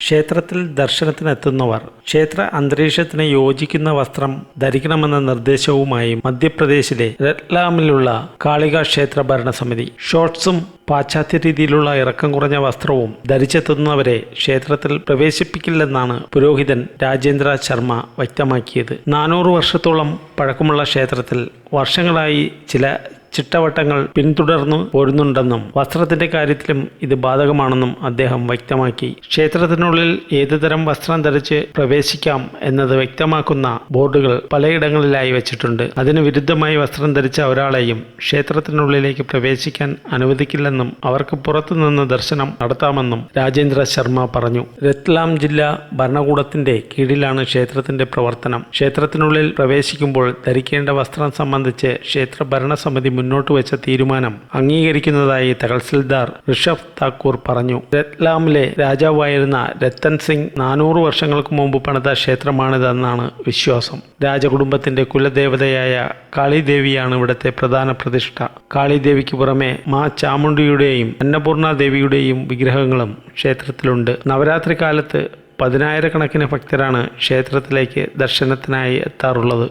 ക്ഷേത്രത്തിൽ ദർശനത്തിനെത്തുന്നവർ ക്ഷേത്ര അന്തരീക്ഷത്തിന് യോജിക്കുന്ന വസ്ത്രം ധരിക്കണമെന്ന നിർദ്ദേശവുമായി മധ്യപ്രദേശിലെ രത്ലാമിലുള്ള കാളിക ക്ഷേത്ര ഭരണസമിതി. ഷോർട്ട്സും പാശ്ചാത്യ രീതിയിലുള്ള ഇറക്കം കുറഞ്ഞ വസ്ത്രവും ധരിച്ചെത്തുന്നവരെ ക്ഷേത്രത്തിൽ പ്രവേശിപ്പിക്കില്ലെന്നാണ് പുരോഹിതൻ രാജേന്ദ്ര ശർമ്മ വ്യക്തമാക്കിയത്. നാനൂറ് വർഷത്തോളം പഴക്കമുള്ള ക്ഷേത്രത്തിൽ വർഷങ്ങളായി ചില ചിട്ടവട്ടങ്ങൾ പിന്തുടർന്നു പോരുന്നുണ്ടെന്നും വസ്ത്രത്തിന്റെ കാര്യത്തിലും ഇത് ബാധകമാണെന്നും അദ്ദേഹം വ്യക്തമാക്കി. ക്ഷേത്രത്തിനുള്ളിൽ ഏതുതരം വസ്ത്രം ധരിച്ച് പ്രവേശിക്കാം എന്നത് വ്യക്തമാക്കുന്ന ബോർഡുകൾ പലയിടങ്ങളിലായി വെച്ചിട്ടുണ്ട്. അതിന് വിരുദ്ധമായി വസ്ത്രം ധരിച്ച ഒരാളെയും ക്ഷേത്രത്തിനുള്ളിലേക്ക് പ്രവേശിക്കാൻ അനുവദിക്കില്ലെന്നും അവർക്ക് പുറത്തുനിന്ന് ദർശനം നടത്താമെന്നും രാജേന്ദ്ര ശർമ്മ പറഞ്ഞു. രത്ലാം ജില്ലാ ഭരണകൂടത്തിന്റെ കീഴിലാണ് ക്ഷേത്രത്തിന്റെ പ്രവർത്തനം. ക്ഷേത്രത്തിനുള്ളിൽ പ്രവേശിക്കുമ്പോൾ ധരിക്കേണ്ട വസ്ത്രം സംബന്ധിച്ച് ക്ഷേത്ര ഭരണസമിതി മുന്നോട്ട് വെച്ച തീരുമാനം അംഗീകരിക്കുന്നതായി തഹസിൽദാർ ഋഷഭ് താക്കൂർ പറഞ്ഞു. രത്ലാമിലെ രാജാവായിരുന്ന രത്തൻ സിംഗ് നാനൂറ് വർഷങ്ങൾക്ക് മുമ്പ് പണിത ക്ഷേത്രമാണിതെന്നാണ് വിശ്വാസം. രാജകുടുംബത്തിന്റെ കുലദേവതയായ കാളിദേവിയാണ് ഇവിടത്തെ പ്രധാന പ്രതിഷ്ഠ. കാളിദേവിക്ക് പുറമെ മാ ചാമുണ്ടിയുടെയും അന്നപൂർണ ദേവിയുടെയും വിഗ്രഹങ്ങളും ക്ഷേത്രത്തിലുണ്ട്. നവരാത്രി കാലത്ത് പതിനായിരക്കണക്കിന് ഭക്തരാണ് ക്ഷേത്രത്തിലേക്ക് ദർശനത്തിനായി എത്താറുള്ളത്.